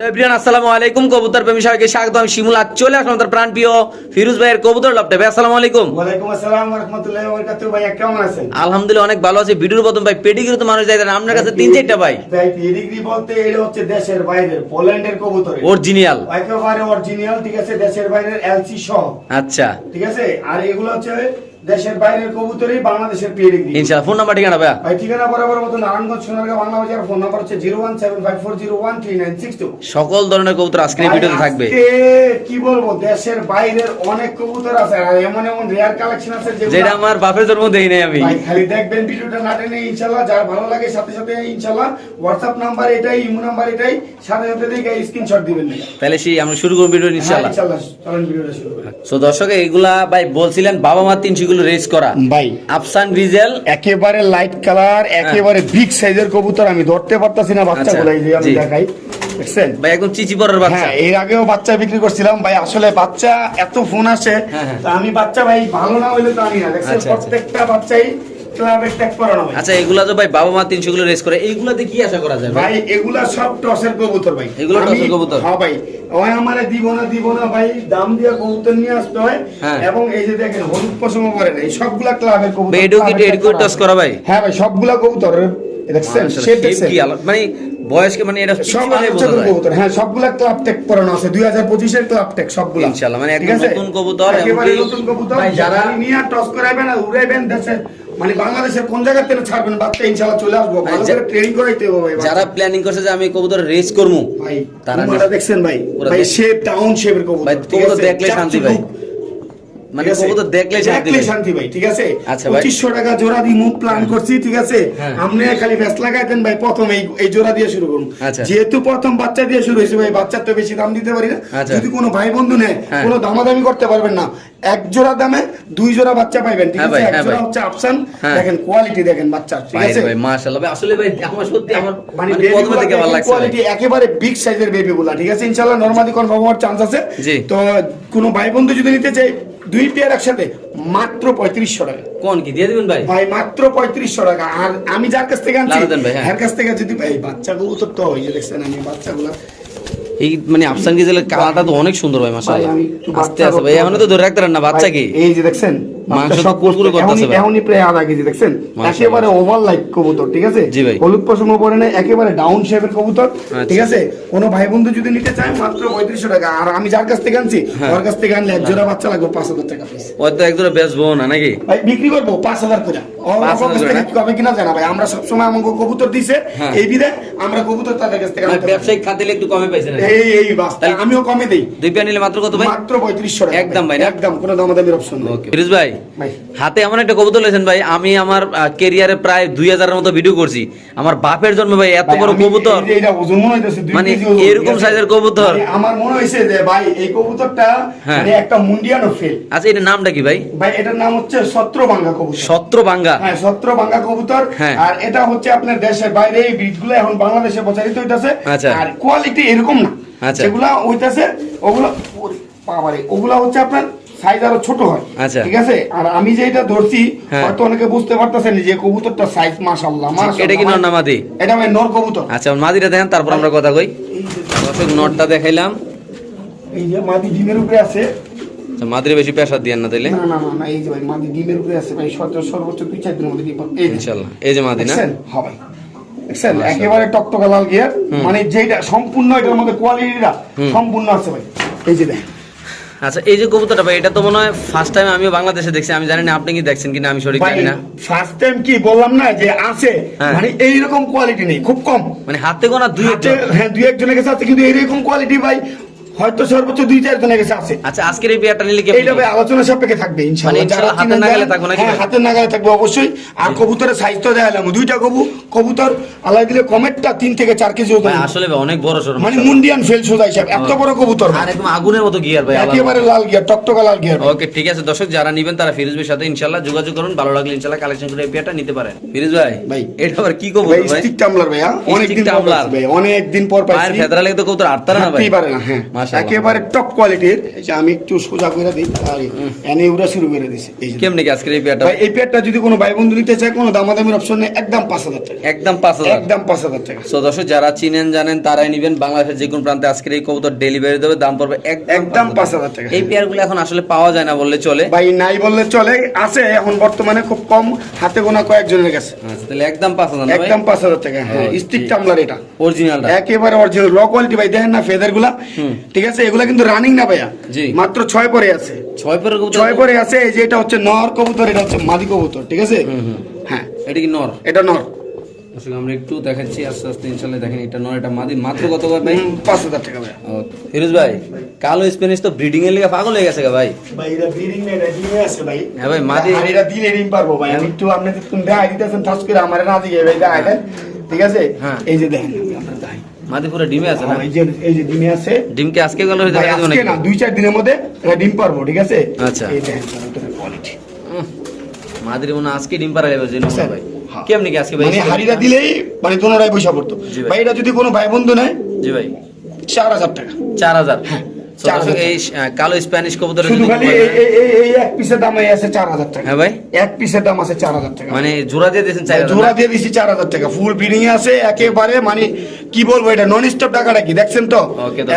Everyone আসসালামু আলাইকুম কবুতর প্রেমী সবাইকে স্বাগত আমি শিমুল আজ চলে আসলাম তার প্রাণ প্রিয় ফিরোজ ভাইয়ের কবুতর লপটে ভাই আসসালামু আলাইকুম। ওয়ালাইকুম আসসালাম রহমতুল্লাহি ওয়া বারাকাতুহু ভাইয়া কেমন আছেন? আলহামদুলিল্লাহ অনেক ভালো আছে। ভিডিওর প্রথম ভাই পেডিগ্রি তো মানুষ না। আপনার কাছে তিন চারটা ভাই। ভাই পেডিগ্রি বলতে এটা হচ্ছে দেশের বাইরের পোল্যান্ডের কবুতর অরিজিনাল একেবারে অরিজিনাল ঠিক আছে? দেশের বাইরের এলসি সহ। আচ্ছা। ঠিক আছে? আর এগুলো হচ্ছে দেশের বাইরের কবুতরই বাংলাদেশের পেডিগ্রি ইনশাআল্লাহ ফোন নাম্বার ঠিকানা ভাইয়া? ভাই ঠিকানা বরাবর মতো নারায়ণগঞ্জ সোনারগাঁও বাংলা বাজার ফোন নাম্বার হচ্ছে zero one seven five four zero one three nine six two. সকল ধরনের কবুতর আজকের এই ভিডিওতে থাকবে। কি বলব দেশের বাইরের অনেক কবুতর আছে আর এমন এমন রেয়ার কালেকশন আছে যেটা আমার বাপের জন্ম দেই নাই আমি। ভাই খালি দেখবেন ভিডিওটা না টেনে ইনশাল্লাহ যার ভালো লাগে সাথে সাথে ইনশাল্লাহ হোয়াটসঅ্যাপ নাম্বার এটাই ইমো নাম্বার এটাই সাথে সাথে দেখে স্ক্রিনশট দিবেন তাহলে সেই আমরা শুরু করব ভিডিও ইনশাআল্লাহ। ইনশাল্লাহ চলেন ভিডিওটা শুরু করি। সো দর্শক এগুলা ভাই বলছিলেন বাবা মা তিন সেগুলো রেস করা। ভাই আফসান রিজেল একেবারে লাইট কালার একেবারে বিগ সাইজের কবুতর আমি ধরতে পারতাছি না বাচ্চাগুলো এই যে আমি দেখাই দেখছেন? ভাই একদম চিচি পরের বাচ্চা। হ্যাঁ এর আগেও বাচ্চা বিক্রি করছিলাম ভাই আসলে বাচ্চা এত ফোন আসে হ্যাঁ, হ্যাঁ। তা আমি বাচ্চা ভাই ভালো না হইলে তো আমি না দেখছেন? আচ্ছা, আচ্ছা। প্রত্যেকটা বাচ্চাই ক্লাবে ট্যাগ করানো ভাই। আচ্ছা এগুলা তো ভাই বাবা মা তিন সেগুলো রেস করে এইগুলাতে কি আশা করা যায় ভাই? এগুলা সব টসের কবুতর ভাই। এগুলো টসের কবুতর? হ্যাঁ ভাই ওই আমারে দিব না দিব না ভাই দাম দিয়া কবুতর নিয়ে আসতে হয়। হ্যাঁ। এবং এই যে দেখেন হলুদ পশম করে এই সবগুলা ক্লাবের কবুতর এটাও কি ক্লাবের এডুকেট করা টস করা ভাই? হ্যাঁ ভাই সবগুলা কবুতর দেখছেন? দেখছেন? কি মানে বয়সকে মানে এটা। কবুতর হ্যাঁ সবগুলা ক্লাব টেক করানো আছে 2025 এর ক্লাব টেক সবগুলা। ইনশাআল্লাহ, মানে একদম নতুন কবুতর, একেবারে নতুন কবুতর ভাই, যারা- নিয়ে টস করাইবেন আর উড়াইবেন দেশে মানে বাংলাদেশের কোন জায়গা থেকে ছাড়বেন? বাচ্চা ইনশাআল্লাহ চলে আসব। ভালো করে ট্রেনিং করাইতে হবে যারা প্ল্যানিং করছে যে আমি কবুতর রেস করব ভাই তারা দেখছেন ভাই। ভাই শেপ ডাউন শেপের কবুতর ভাই, কবুতর। দেখলে শান্তি ভাই। মানে? কবুতর দেখলে দেখলে শান্তি ভাই ঠিক আছে? আচ্ছা 2500 টাকা জোড়া দিয়ে মুভ প্ল্যান করছি ঠিক আছে? হ্যাঁ। আপনি খালি ব্যাস লাগাই দেন ভাই প্রথম এই এই জোড়া দিয়ে শুরু করুন। আচ্ছা। যেহেতু প্রথম বাচ্চা দিয়ে শুরু হয়েছে ভাই বাচ্চার তো বেশি দাম দিতে পারি না। আচ্ছা। যদি কোনো ভাই বন্ধু নেয় হ্যাঁ। কোনো দামাদামি করতে পারবেন না। এক জোড়া দামে দুই জোড়া বাচ্চা পাইবেন ঠিক হ্যাঁ আছে? এক জোড়া হচ্ছে হ্যাঁ। দেখেন কোয়ালিটি দেখেন বাচ্চার ঠিক আছে? ভাই মাশাআল্লাহ। ভাই আসলে ভাই আমার সত্যি আমার মানে মানে প্রথমে থেকে ভালো লাগছে কোয়ালিটি একেবারে বিগ সাইজের বেবি গুলা ঠিক আছে? ইনশাআল্লাহ নরমালি কনফার্ম হওয়ার চান্স আছে। তো কোনো ভাই বন্ধু যদি নিতে চাই দুই পেয়ার একসাথে মাত্র পঁয়ত্রিশশো টাকা। কোন কি? দিয়ে দিবেন ভাই? ভাই মাত্র পঁয়ত্রিশশো টাকা। আর আমি যার কাছ থেকে আনছি তার ভাই, হ্যাঁ। কাছ থেকে যদি ভাই বাচ্চাগুলো তো তো হয়ে দেখছেন আমি বাচ্চাগুলো এই মানে আফসান গ্রিজেলের কালারটা তো অনেক সুন্দর মাশাআল্লাহ আস্তে আস্তে ভাই এখন তো ধরে রাখতে না বাচ্চা কি এই যে দেখছেন মাংস সব কুরকুরে করতেছে ভাই। এখনই প্রায় আধা কেজি দেখছেন একেবারে ওভার লাইক কবুতর ঠিক আছে জি ভাই। হলুদ পশম পরে না একেবারে ডাউন শেপের কবুতর আচ্ছা। ঠিক আছে কোনো ভাই বন্ধু যদি নিতে চায় মাত্র পঁয়ত্রিশশো টাকা আর আমি যার কাছ থেকে আনছি হ্যাঁ। ওর কাছ থেকে আনলে এক জোড়া বাচ্চা লাগবে পাঁচ হাজার টাকা পিস ওই তো বেচবো না নাকি ভাই বিক্রি করব পাঁচ হাজার করে না? কিনা জানা ভাই আমরা সবসময় আমাকে কবুতর দিছে হ্যাঁ। এই বিধে আমরা কবুতর তাদের কাছ থেকে মানে ব্যবসায়িক খাতিলে একটু কমে পাইছেন। এই এই বাস তাহলে- আমিও কমে দেই। দুই পেয়ার নিলে মাত্র কত ভাই? মাত্র টাকা। একদম ভাই না? একদম কোনো দামাদামির অপশন নেই। ওকে ফিরোজ ভাই হাতে এমন একটা কবুতর লেছেন ভাই আমি আমার কেরিয়ারে প্রায় দুই হাজারের মতো ভিডিও করছি। আমার বাপের জন্ম ভাই এত বড় কবুতর। এটা ওজন মনে হইতেছে মানে এরকম? সাইজের কবুতর। মানে আমার মনে হয়েছে যে ভাই এই কবুতরটা হ্যাঁ। মানে একটা মুন্ডিয়ানো ফেল। আচ্ছা এটার নামটা কি ভাই? ভাই এটার নাম হচ্ছে সত্র বাঙ্গা কবুতর। সত্র বাঙ্গা হ্যাঁ সত্র বাঙ্গা কবুতর। হ্যাঁ। আর এটা হচ্ছে আপনার দেশের বাইরে এই ব্রিডগুলো এখন বাংলাদেশে প্রচারিত হইতাছে। আচ্ছা। আর কোয়ালিটি এরকম না। আচ্ছা। যেগুলা হইতাছে ওগুলো বাবারে ওগুলা হচ্ছে আপনার সাইজ আরও ছোট হয়। আচ্ছা। ঠিক আছে? আর আমি যে এটা ধরছি হ্যাঁ। হয়তো অনেকে বুঝতে পারতেছেন যে কবুতরটা সাইজ মাশাআল্লাহ মাশাআল্লাহ। এটা কি নর না মাদি? এটা ভাই নর কবুতর। আচ্ছা মাদিটা দেখেন তারপর আমরা কথা কই। দর্শক নটটা দেখাইলাম। এই যে মাদি ডিমের উপরে আছে। আচ্ছা, মাদিরে বেশি প্রেসার দিয়েন না তাইলে। না না না এই যে ভাই মাদি ডিমের উপরে আছে ভাই সর্বোচ্চ দুই চার দিনের মধ্যে ইনশাআল্লাহ। এই যে মাদি না? হ্যাঁ ভাই। দেখছেন? একেবারে টকটকা লাল গিয়ার মানে যেটা সম্পূর্ণ এটার মধ্যে কোয়ালিটিটা সম্পূর্ণ আছে ভাই। এই যে দেখ আচ্ছা এই যে কবুতরটা ভাই এটা তো মনে হয় ফার্স্ট টাইম আমি বাংলাদেশে দেখছি। আমি জানি না আপনি কি দেখছেন কিনা আমি সঠিক জানি না। ফার্স্ট টাইম কি বললাম না যে আছে হ্যাঁ। মানে এইরকম কোয়ালিটি নেই খুব কম। মানে হাতে গোনা দুই একজন। হ্যাঁ দুই একজনের কাছে আছে কিন্তু এইরকম কোয়ালিটি ভাই হয়তো সর্বোচ্চ দুই চার জনের কাছে আছে। আচ্ছা আজকের এই বিয়ারটা নিলে কি এইটা ভাই আলোচনা সাপেক্ষে থাকবে ইনশাআল্লাহ। মানে যারা হাতের নাগালে থাকবে নাকি? হ্যাঁ হাতের নাগালে থাকবে অবশ্যই। আর কবুতরের সাইজ তো দেখালাম দুইটা কবু কবুতর আল্লাহ দিলে কমেটটা তিন থেকে চার কেজি ওজন। আসলে ভাই অনেক বড় সরো মানে মুন্ডিয়ান ফেল সোজা হিসাব এত বড় কবুতর আর একদম আগুনের মতো গিয়ার ভাই আলাদা। একেবারে লাল গিয়ার টকটকা লাল গিয়ার ওকে ঠিক আছে দর্শক যারা নিবেন তারা ফিরোজ ভাইয়ের সাথে ইনশাল্লাহ যোগাযোগ করুন ভালো লাগলে ইনশাল্লাহ কালেকশন করে এই পেয়ারটা নিতে পারেন। ফিরোজ ভাই ভাই। এটা আবার কি করব ভাই ভাই? স্টিক টামলার ভাইয়া অনেক দিন পর টামলার। ভাই অনেক দিন পর পাইছি। ফেদরা লেগে তো কবুতর আটতারা না ভাই। পারে না হ্যাঁ। একেবারে টপ কোয়ালিটির এই যে আমি একটু সোজা করে দিই আর এনে শুরু করে দিছি। এই যে কেমনি কি আজকের এই পেয়ারটা? এই পেয়ারটা যদি কোনো ভাই বন্ধু নিতে চায় কোনো দামাদামির অপশন নেই একদম পাঁচ হাজার টাকা। একদম পাঁচ হাজার। একদম পাঁচ হাজার টাকা। সো দর্শক যারা চিনেন জানেন তারাই নিবেন। বাংলাদেশের যে কোনো প্রান্তে আজকের এই কবুতর ডেলিভারি দেবে। দাম পড়বে একদম পাঁচ হাজার টাকা। এই পেয়ারগুলো এখন আসলে পাওয়া যায় না বললে চলে। ভাই নাই বললে চলে আছে এখন বর্তমানে খুব কম হাতে গোনা কয়েকজনের কাছে। আচ্ছা তাহলে একদম পাঁচ হাজার একদম পাঁচ হাজার টাকা হ্যাঁ স্টিক টামলার এটা। অরিজিনালটা একেবারে অরিজিনাল র কোয়ালিটি ভাই দেখেন না ফেদারগুলা। ঠিক আছে? এগুলা কিন্তু রানিং না ভাইয়া? মাত্র ছয় পরে আছে। ছয় কবুতর ছয় পরে আছে এই যে এটা হচ্ছে নর কবুতর এটা হচ্ছে মাদি কবুতর ঠিক আছে? হ্যাঁ। এটা কি নর? এটা নর। আমরা একটু দেখাচ্ছি আস্তে আস্তে ইনশাল্লাহ দেখেন এটা নর এটা মাদি। মাত্র কত ভাই? পাঁচ হাজার টাকা ভাইয়া। ও, ফিরোজ ভাই কালো স্প্যানিশ তো ব্রিডিং এর লিগে পাগল হয়ে গেছে গা ভাই। ভাই এটা ব্রিডিং না এটা ডিমে আছে ভাই। হ্যাঁ ভাই, মাদি- আর এটা দিলে ডিম পারব ভাই। আমি একটু আপনি তুমি দেখাই দিতেছেন ঠাস করে আমার না দিয়ে ভাই দেখাই দেন। ঠিক আছে? হ্যাঁ। এই যে দেখেন আমি আপনার দেখাই। মাদি পুরো ডিমে আছে না? এই যে এই যে ডিমে আছে। ডিমকে আজকে গেল হয়ে আজকে না দুই চার দিনের মধ্যে ডিম পারব ঠিক আছে? আচ্ছা। এই দেখেন কোয়ালিটি মাদির মনে হয় আজকে ডিম পারা যাবে ভাই হ্যাঁ। কেমনি কি আজকে ভাই? মানে হাড়িটা দিলেই মানে দোনোটাই পয়সা পড়তো। ভাই। এটা যদি কোনো ভাই বন্ধু নেয় জি ভাই। চার হাজার টাকা। চার হাজার। হাজার। এই কালো স্প্যানিশ কবুতরের শুধু খালি এই- এই এই- এই এক পিসের দাম আছে চার হাজার টাকা। হ্যাঁ ভাই। এক পিসের দাম আছে চার হাজার টাকা। মানে জোড়া দিয়ে দিয়েছেন চার হাজার জোড়া দিয়ে দিছি চার হাজার টাকা। ফুল ব্রিডিং আছে একেবারে মানে কি বলব এটা নন স্টপ টাকাটা কি দেখছেন তো?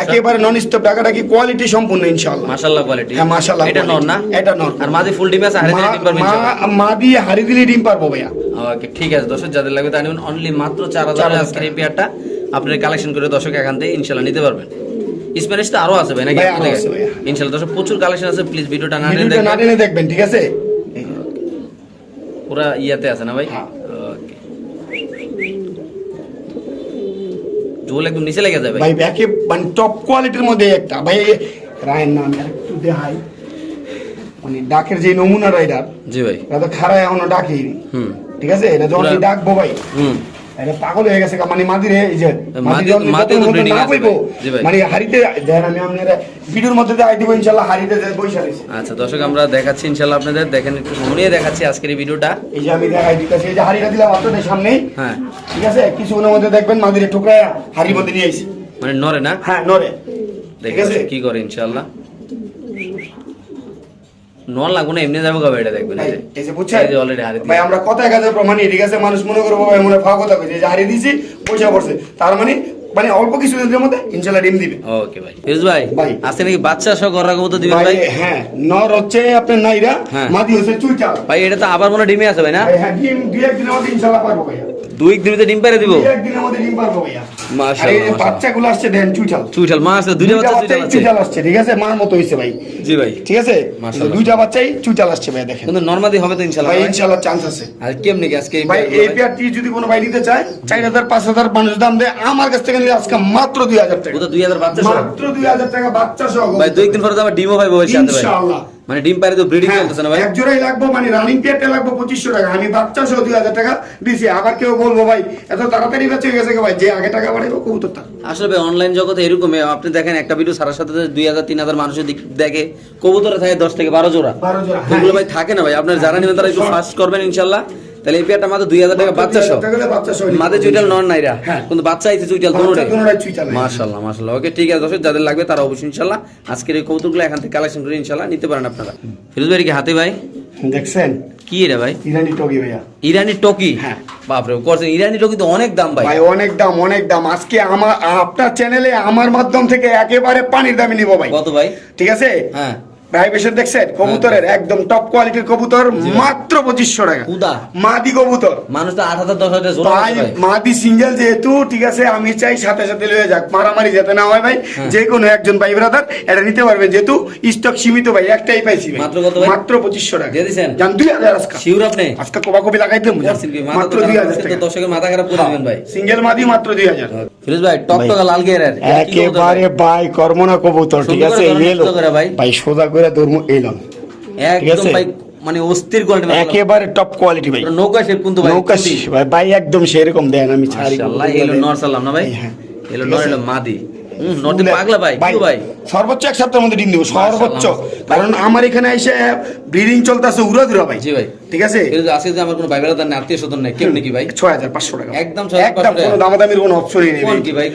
একেবারে নন স্টপ টাকাটা কি কোয়ালিটি সম্পূর্ণ ইনশাআল্লাহ। মাশাআল্লাহ কোয়ালিটি হ্যাঁ, মাশাআল্লাহ এটা নর না? এটা নর। আর মাদি ফুল ডিম আছে হাড়ি দিয়ে ডিম পারবেন মা- মা দিয়ে হাড়ি দিলে ডিম পারব ভাইয়া। ওকে ঠিক আছে দর্শক যাদের লাগবে তা নেবেন। অনলি মাত্র চার হাজার 4,000 আজকের এই পেয়ারটা আপনারা কালেকশন করে দর্শক এখান থেকে ইনশাল্লাহ নিতে পারবেন। স্প্যানিশ তো আরও আছে ভাই নাকি। ইনশাল্লাহ দর্শক প্রচুর কালেকশন আছে প্লিজ ভিডিওটা না টেনে না দেখবেন ঠিক আছে? পুরা ইয়াতে আছে না ভাই? হ্যাঁ। ওকে জোল একদম নিচে লেগে যাবে ভাই। একে মানে টপ কোয়ালিটির মধ্যে একটা। ভাই রায়ের নাম একটু দেখাই। মানে ডাকের যে নমুনা রাইডার জি ভাই। এটা তো খারায় এখনও ডাকেই হুম। ঠিক আছে? এটা যখন ডাকবো ভাই হুম। এটা পাগল হয়ে গেছে মানে মাদিরে এই যে। মানে দেন আমি আপনারা ভিডিওর মধ্যে দেখাই দিব ইনশাআল্লাহ যে বইসা আচ্ছা দর্শক আমরা দেখাচ্ছি ইনশাল্লাহ আপনাদের দেখেন একটু শুনিয়ে দেখাচ্ছি আজকের এই ভিডিওটা। এই যে আমি দেখাই দিতেছি এই যে হাড়িটা দিলাম আপনাদের সামনে হ্যাঁ। ঠিক আছে? কিছুক্ষণের মধ্যে দেখবেন মাদিরে টুকরায় হাড়ির মধ্যে নিয়ে আইছি। মানে নরে না? হ্যাঁ নরে ঠিক আছে? কি করে ইনশাল্লাহ? নন লাগবো না এমনি যাব কবে এটা দেখবেন এই যে। যে বুঝছেন? এই যে already হাড়ি ভাই আমরা কথা কাজে প্রমাণই ঠিক আছে মানুষ মনে করব ভাই মনে ফাও কথা কইছে যে দিছি পয়সা পড়ছে। তার মানে মানে অল্প কিছু দিনের মধ্যে ইনশাআল্লাহ ডিম দিবে। ওকে ভাই। ফিরোজ ভাই ভাই। আজকে নাকি বাচ্চা সহ গররা কবুতর দিবেন ভাই ভাই? হ্যাঁ নর হচ্ছে আপনার নাইরা হ্যাঁ। মাদি হচ্ছে চুইটা ভাই এটা তো আবার মনে ডিমে আছে ভাই না? হ্যাঁ ডিম দুই একদিনের মধ্যে ইনশাআল্লাহ পারব ভাইয়া। দুই দিনে ডিম পেরে দিব? দুই মধ্যে ডিম পারব ভাইয়া। মাশাআল্লাহ, আর এই যে মাশাআল্লাহ। বাচ্চাগুলো আসছে দেন চুইটাল চুইঠাল মা আছে দুইটা বাচ্চা চুইঠাল আসছে। ঠিক আছে? মার মতো হইছে ভাই। জি ভাই। ঠিক আছে? মাশাআল্লাহ। দুইটা বাচ্চাই চুইটাল আসছে ভাই দেখেন। কিন্তু নরমাদি হবে তো ইনশাআল্লাহ ভাই ভাই? ইনশাআল্লাহ চান্স আছে। আর কেমনি কি আজকে ভাই এই পেয়ারটি যদি কোনো ভাই নিতে চায় চার হাজার পাঁচ হাজার মানুষ দাম দেয় আমার কাছ থেকে নিলে আজকে মাত্র দুই হাজার টাকা। ও তো দুই হাজার বাচ্চা মাত্র দুই হাজার টাকা বাচ্চা সহ। ভাই দুই দিন পরে তো আবার ডিমও ভাই। ইনশাআল্লাহ। মানে ডিম পারে তো ব্রিডিং হ্যাঁ, চলতেছে না ভাই? এক জোড়াই লাগবো মানে রানিং পেয়ারটা লাগবো পঁচিশশো টাকা। আমি বাচ্চা সহ দুই হাজার টাকা দিছি আবার কেউ বলব ভাই এত তাড়াতাড়ি বেঁচে গেছে ভাই? যে আগে টাকা বাড়াইবো টাকা আসলে ভাই অনলাইন জগতে এরকম আপনি দেখেন একটা ভিডিও সারা সাথে সাথে দুই হাজার তিন হাজার মানুষের দিক দেখে কবুতরে থাকে দশ থেকে বারো জোড়া। বারো জোড়া তো ভাই থাকে না ভাই আপনার যারা নেবেন তারা একটু ফাস্ট করবেন ইনশাল্লাহ। তাহলে এই পেয়ারটা মাত্র দুই হাজার টাকা বাচ্চা সহ। টাকা মাঝে চুইটাল নন নাইরা। হ্যাঁ। কিন্তু বাচ্চা আইছে চুইটাল। মাশাআল্লাহ মাশাআল্লাহ। ওকে ঠিক আছে দর্শক যাদের লাগবে তারা অবশ্যই ইনশাল্লাহ আজকের এই কৌতুকগুলো এখান থেকে কালেকশন করে ইনশাল্লাহ নিতে পারেন আপনারা। ফিরোজ ভাই কি হাতে ভাই? দেখছেন? কি রে ভাই? ইরানি টগি ভাইয়া। ইরানি টকি হ্যাঁ। বাপরে করছেন। ইরানি টকি তো অনেক দাম ভাই। ভাই অনেক দাম অনেক দাম। আজকে আমার আপনার চ্যানেলে আমার মাধ্যম থেকে একেবারে পানির দামে নিব ভাই। কত ভাই? ঠিক আছে? হ্যাঁ। ভাই দেখছেন? কবুতরের একদম টপ কোয়ালিটির কবুতর মাত্র পঁচিশশো টাকা। মাদি কবুতর। মানুষ তো আট হাজার দশ হাজার মাদি সিঙ্গেল যেহেতু ঠিক আছে আমি চাই সাথে সাথে লয়ে যাক। মারামারি যাতে না হয় ভাই হ্যাঁ। যে কোনো একজন ভাই ব্রাদার এটা নিতে পারবে যেহেতু স্টক সীমিত ভাই একটাই পাইছি মাত্র কত মাত্র পঁচিশশো টাকা। দিয়ে দিছেন? জান দুই হাজার আজকে। শিউর আপনি? আজকে কবা কবি লাগাই দেবো মাত্র দুই হাজার দর্শকের মাথা খারাপ করে দিবেন ভাই। সিঙ্গেল মাদি মাত্র দুই হাজার। ফিরোজ ভাই টক টকা লাল গেরের একেবারে ভাই? কর্মনা কবুতর ঠিক আছে। ভাই সোজা করে ধর্ম ঠিক একদম ভাই মানে অস্থির কোয়ালিটি একেবারে টপ কোয়ালিটি ভাই। নৌকা শেপ কিন্তু ভাই নৌকা ভাই ভাই একদম সেরকম দেন আমি ছাড়ি। আল্লাহ এলো না ভাই? হ্যাঁ। এলো নর এলো মাদি। হুম, পাগলা ভাই, ভাই? সর্বোচ্চ এক সপ্তাহের মধ্যে ডিম দিব সর্বোচ্চ। কারণ আমার এখানে এসে ব্রিডিং চলতেছে উড়াধুরা ভাই। জি ভাই। ঠিক আছে? যে আজকে যে আমার কোনো ভাই বেড়াদার নেই আত্মীয় স্বজন নেই কেমনি কি ভাই? ছয় হাজার পাঁচশো টাকা। একদম 6,500 একদম কোনো দামাদামির কোনো অপশনই নেই কি ভাই?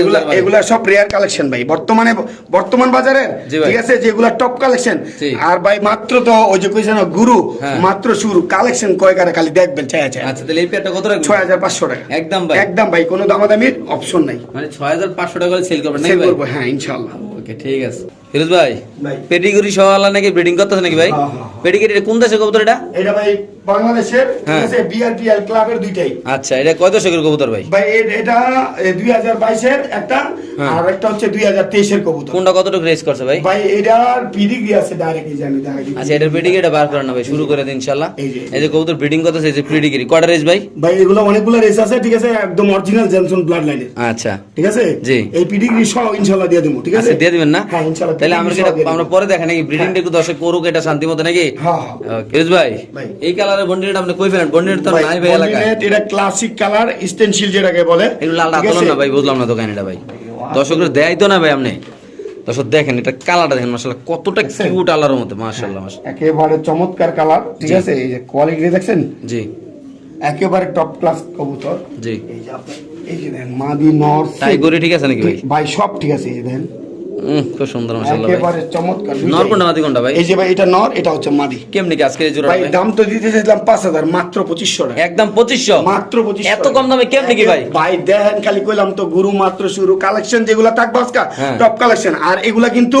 এগুলা। এগুলা সব রেয়ার কালেকশন ভাই। বর্তমানে বর্তমান বাজারে ঠিক আছে যেগুলা টপ কালেকশন আর ভাই মাত্র তো ওই যে কইছে না গুরু হ্যাঁ। মাত্র শুরু। কালেকশন কয় কারে খালি দেখবেন চাই চাই আচ্ছা তাহলে এই পেয়ারটা কত রাখবেন? ছয় হাজার পাঁচশো টাকা। একদম ভাই। একদম ভাই কোনো দামাদামির অপশন নাই। মানে ছয় হাজার পাঁচশো টাকা সেল করবেন সেল করব হ্যাঁ ইনশাল্লাহ। ওকে ঠিক আছে। ফিরোজ ভাই। পেডিগুরি সহওয়ালা নাকি ব্রিডিং করতেছে নাকি ভাই? হ্যাঁ, হ্যাঁ, হ্যাঁ। পেডিগুরি কোন কবুতর এটা? এটা ভাই বাংলাদেশের হ্যাঁ। আছে বিআরপিএল ক্লাবের দুইটাই। আচ্ছা এটা কয় দশকের কবুতর ভাই? ভাই এটা দুই হাজার বাইশের একটা হ্যাঁ। আর একটা হচ্ছে দুই হাজার তেইশের কবুতর। কোনটা কতটুকু রেস করছে ভাই? ভাই এটার পিডিগ্রি আছে ডাইরেক্ট এই দেখাই আচ্ছা এটার পেডিগ্রি এটা বার করেন ভাই শুরু করে দিন ইনশাআল্লাহ। এই যে। কবুতর ব্রিডিং করতেছে এই যে পেডিগ্রি কয়টা রেস ভাই? ভাই এগুলো অনেকগুলো রেস আছে ঠিক আছে একদম অরিজিনাল জেনসন ব্লাড লাইনের আচ্ছা। ঠিক আছে? জি। এই পিডিগ্রি সহ ইনশাল্লাহ দিয়ে দেবো ঠিক আছে? আচ্ছা দিয়ে দিবেন না? হ্যাঁ তাহলে আমরা পরে দেখেন নাকি? ব্রিডিংটা একটু দর্শক করুক এটা শান্তি মতো নাকি? হ্যাঁ, হ্যাঁ। ভাই। এই কালারের বন্ডিটা আপনি কই ফেলেন? বন্ডিটা তো নাই ভাই এলাকায়। এটা ক্লাসিক কালার স্টেনশিল যেটাকে বলে। একটু লাল না ভাই বুঝলাম না দোকান এটা ভাই। দর্শকদের দেয় তো না ভাই আপনি। দর্শক দেখেন এটা কালারটা দেখেন কতটা কিউট আলার মতো মাশাআল্লাহ মাশাআল্লাহ। একেবারে চমৎকার কালার ঠিক। আছে? এই যে কোয়ালিটি দেখছেন? জি। একেবারে টপ ক্লাস কবুতর। জি। এই যে আপনি এই যে দেখেন মাদি নর টাইগরি ঠিক আছে নাকি ভাই? ভাই সব ঠিক আছে এই যে দেখেন। খুব সুন্দর মাশাআল্লাহ একেবারে চমৎকার। নর কোনটা মাদি কোনটা ভাই? এই যে ভাই এটা নর এটা হচ্ছে মাদি। কেমনি কি আজকে জোড়া ভাই ভাই? দাম তো দিতে চাইছিলাম পাঁচ হাজার মাত্র পঁচিশশো টাকা। একদম পঁচিশশো? মাত্র পঁচিশশো এত কম দামে কেমনি কি ভাই? ভাই দেখেন খালি কইলাম তো গুরু মাত্র শুরু। কালেকশন যেগুলা থাকবে আজকা হ্যাঁ। Top collection. আর এগুলা কিন্তু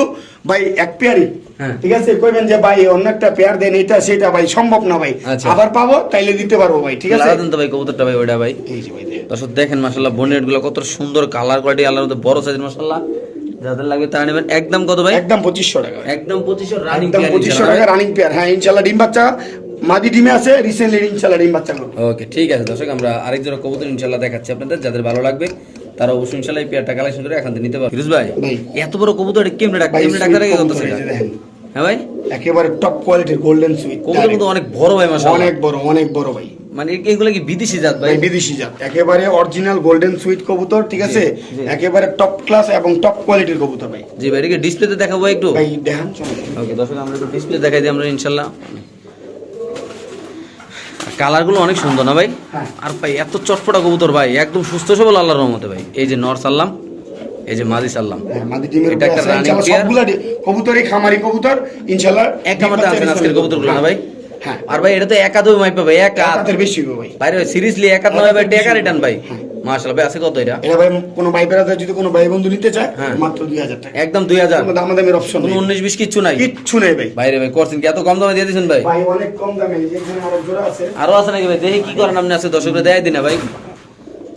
ভাই এক পেয়ারই। হ্যাঁ। ঠিক আছে? কইবেন যে ভাই অন্য একটা পেয়ার দেন এটা সেটা ভাই সম্ভব না ভাই। আচ্ছা। আবার পাবো তাইলে দিতে পারব ভাই। ঠিক আছে? ভাই কবুতরটা ভাই ওইটা ভাই। এই যে ভাই দেখেন। দর্শক দেখেন মাশাআল্লাহ বনেটগুলো কত সুন্দর কালার কোয়ালিটি মধ্যে বড় সাইজের মাশাআল্লাহ। যাদের লাগবে তারা নেবেন। একদম কত ভাই? একদম পঁচিশশো টাকা। একদম পঁচিশশো রানিং একদম পঁচিশশো টাকা রানিং পেয়ার হ্যাঁ ইনশাল্লাহ ডিম বাচ্চা। মাদি ডিমে আছে রিসেন্টলি ইনশাল্লাহ ডিম বাচ্চা ওকে ঠিক আছে দর্শক আমরা আরেক জোড়া কবুতর ইনশাল্লাহ দেখাচ্ছি আপনাদের যাদের ভালো লাগবে তারা অবশ্যই ইনশাল্লাহ এই পেয়ারটা কালেকশন করে এখান থেকে নিতে পারবে। ফিরোজ ভাই। এত বড় কবুতর এটা কেমনে ডাক্তার ভাই, কেমনে ডাক্তার যে দেখেন। হ্যাঁ ভাই? একেবারে টপ কোয়ালিটির গোল্ডেন সুইট কবুতর কিন্তু অনেক বড় ভাই মাশাআল্লাহ। অনেক বড় অনেক বড় ভাই। মানে এগুলো কি বিদেশি জাত ভাই? বিদেশি জাত। একেবারে অরিজিনাল গোল্ডেন সুইট কবুতর ঠিক আছে? একেবারে টপ ক্লাস এবং টপ কোয়ালিটির কবুতর ভাই। জি ভাই এটাকে ডিসপ্লেতে দেখাবো একটু? ভাই দেখান ওকে দর্শক আমরা একটু ডিসপ্লে দেখাই দিই আমরা ইনশাল্লাহ। কালারগুলো অনেক সুন্দর না ভাই? হ্যাঁ। আর ভাই এত চটপটা কবুতর ভাই একদম সুস্থ সবল আল্লাহর রহমতে ভাই। এই যে নর সাল্লাম এই যে মাদি সাল্লাম। হ্যাঁ, এটা একটা কবুতরই খামারি কবুতর ইনশাল্লাহ এক কামাতে আছেন আজকের কবুতরগুলো না ভাই? হ্যাঁ। আর ভাই এটা তো মাইপা ভাই এক। একাতের বেশি হবে ভাই। ভাই সিরিয়াসলি নয় ভাই টাকা রিটার্ন ভাই। মাশাআল্লাহ ভাই আছে কত এটা? এটা ভাই কোনো যদি কোনো ভাই বন্ধু নিতে চায় হ্যাঁ। মাত্র দুই হাজার টাকা। একদম দুই হাজার। আমাদের দামাদামের অপশন নেই। উনিশ বিশ কিচ্ছু নাই। কিচ্ছু নেই ভাই। ভাই করছেন কি? এত কম দামে দিয়ে দিয়েছেন ভাই? ভাই অনেক কম দামে। আরও জোড়া আছে। আরও আছে নাকি ভাই? দেখি কি করেন আপনি আছে দর্শকরা দেয় দিনা ভাই।